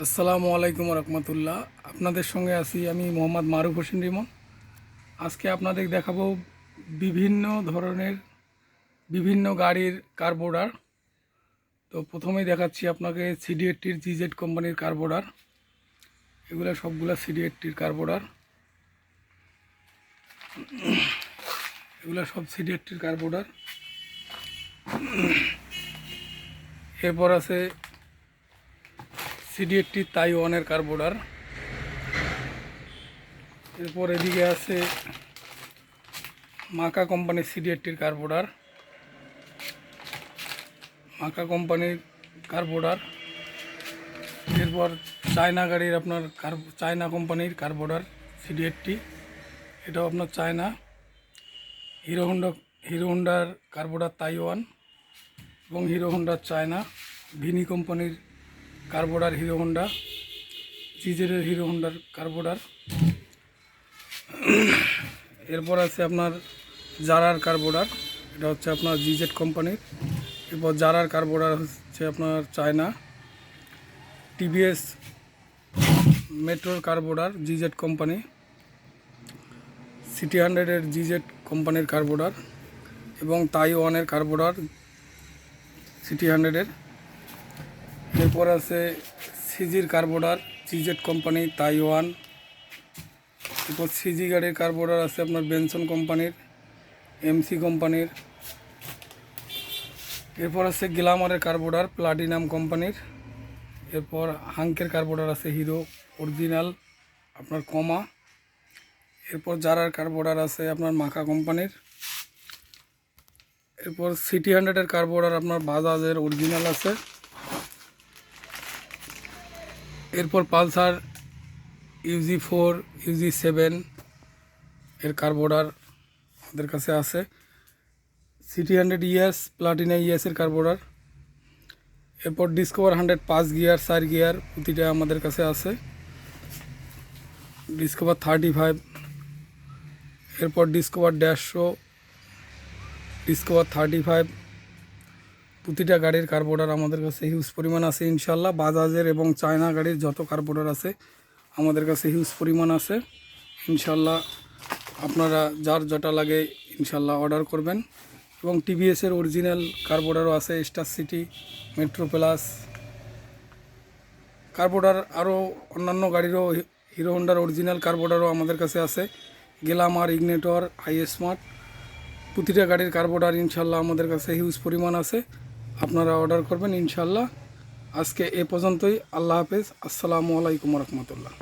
আসসালামু আলাইকুম রহমতুল্লাহ। আপনাদের সঙ্গে আছি আমি মোহাম্মদ মারুফ হোসেন রিমন। আজকে আপনাদের দেখাবো বিভিন্ন ধরনের, বিভিন্ন গাড়ির কার্বোর্ডার তো প্রথমেই দেখাচ্ছি আপনাকে সিডি এইটটির জিজেড কোম্পানির কার্বোর্ডার এগুলো সবগুলো সিডি এইটটির কার্বোর্ডার এগুলো সব সিডি এইটটির কার্বোর্ডার এরপর আছে সিডি এইটটি তাইওয়ানের কার্বোর্ডার এরপর এদিকে আছে মাকা কোম্পানির সিডি এইটটির কার্বোর্ডার মাকা কোম্পানির কার্বোর্ডার এরপর চায়না গাড়ির আপনার কার, চায়না কোম্পানির কার্বোর্ডার সিডি এইটটি এটাও আপনার চায়না। হিরো হোন্ডা, হিরো হোন্ডার কার্বোর্ডার তাইওয়ান এবং হিরো হোন্ডার চায়না। ভিনি কোম্পানির কার্বোর্ডার হিরো হোন্ডা, জিজেরের হিরো হোন্ডার কার্বোডার। এরপর আছে আপনার জারার কার্বোর্ডার এটা হচ্ছে আপনার জিজেড কোম্পানির। এরপর জারার কার্বোর্ডার হচ্ছে আপনার চায়না, টিভিএস মেট্রোর কার্বোর্ডার জিজেড কোম্পানি, সিটি হান্ড্রেডের জিজেড কোম্পানির কার্বোডার এবং তাইওয়ানের কার্বোডার সিটি হান্ড্রেডের। এরপর আছে সিজির কার্বোর্ডার জিজেড কোম্পানি, তাইওয়ান। এরপর সিজি গাড়ির কার্বোর্ডার আছে আপনার বেনসন কোম্পানির, এমসি কোম্পানির। এরপর আছে গ্লামারের কার্বোর্ডার প্লাটিনাম কোম্পানির। এরপর হাঙ্কের কার্বোর্ডার আছে হিরো অরিজিনাল, আপনার কমা। এরপর জারার কার্বোর্ডার আছে আপনার মাখা কোম্পানির। এরপর সিটি হান্ড্রেডের কার্বোর্ডার আপনার বাজাজের অরিজিনাল আছে। এরপর Pulsar, Yuji four, Yuji seven এর কার্বোর্ডার আমাদের কাছে আছে। সিটি হান্ড্রেড ইএস, প্লাটিনা ইএসের কার্বোর্ডার এরপর ডিসকভার হান্ড্রেড পাঁচ গিয়ার, চার গিয়ার প্রতিটা আমাদের কাছে আছে। ডিসকভার থার্টি ফাইভ, এরপর ডিসকভার দেড়শো ডিসকভার থার্টি ফাইভ প্রতিটা গাড়ির কার্বোর্ডার আমাদের কাছে হিউজ পরিমাণ আছে ইনশাল্লাহ বাজাজের এবং চায়না গাড়ির যত কার্বোর্ডার আছে, আমাদের কাছে হিউজ পরিমাণ আছে। ইনশাল্লাহ আপনারা যার যটা লাগে ইনশাল্লাহ অর্ডার করবেন। এবং টিভিএসের অরিজিনাল কার্বোর্ডারও আছে Star City Metro Plus carburettor আরও অন্যান্য গাড়িরও হিরো হন্ডার অরিজিনাল কার্বোর্ডারও আমাদের কাছে আছে। গেলামার ইগনেটর হাই স্মার্ট প্রতিটা গাড়ির কার্বোর্ডার ইনশাল্লাহ আমাদের কাছে হিউজ পরিমাণ আছে। আপনারা অর্ডার করবেন ইনশাল্লাহ আজকে এ পর্যন্তই। আল্লাহ হাফেজ। আসসালামু আলাইকুম রহমতুল্লাহ।